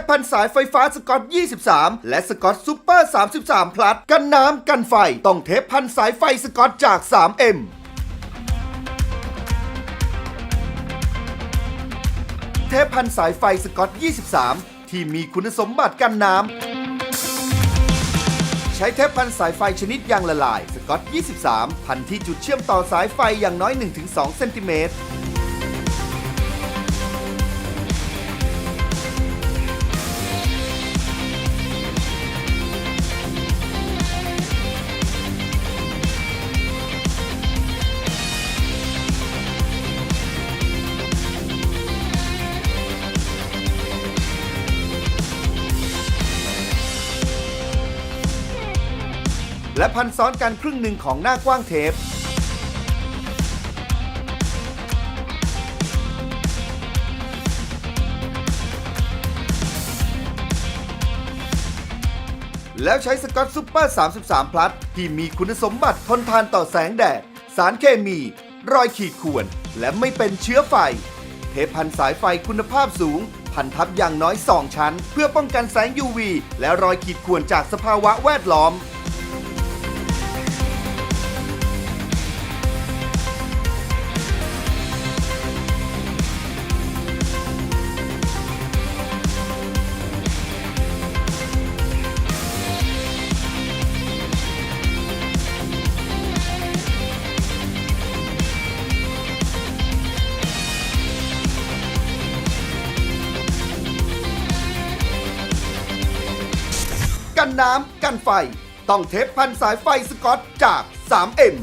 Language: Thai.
ปพันสายไฟฟ้าสกอต 23 และสกอตซูเปอร์ 33 พลัดกันน้ำกันไฟ ต้องเทปพันสายไฟสกอตจาก 3M เทปพันสายไฟสกอต 23 ที่มีคุณสมบัติกันน้ำใช้เทปพันสายไฟชนิดยางละลาย สกอต 23 พันที่จุดเชื่อมต่อสายไฟอย่างน้อย 1-2 เซนติเมตร และพันซ้อนกันครึ่งหนึ่งของหน้ากว้างเทป แล้วใช้สกอตซูเปอร์ 33 พลัดที่มีคุณสมบัติทนทานต่อแสงแดด สารเคมี รอยขีดข่วน และไม่เป็นเชื้อไฟ เทปพันสายไฟคุณภาพสูง พันทับอย่างน้อย 2 ชั้น เพื่อป้องกันแสง UV และรอยขีดข่วนจากสภาวะแวดล้อม กันน้ำกันไฟ ต้องเทปพันสายไฟสกอตจาก 3M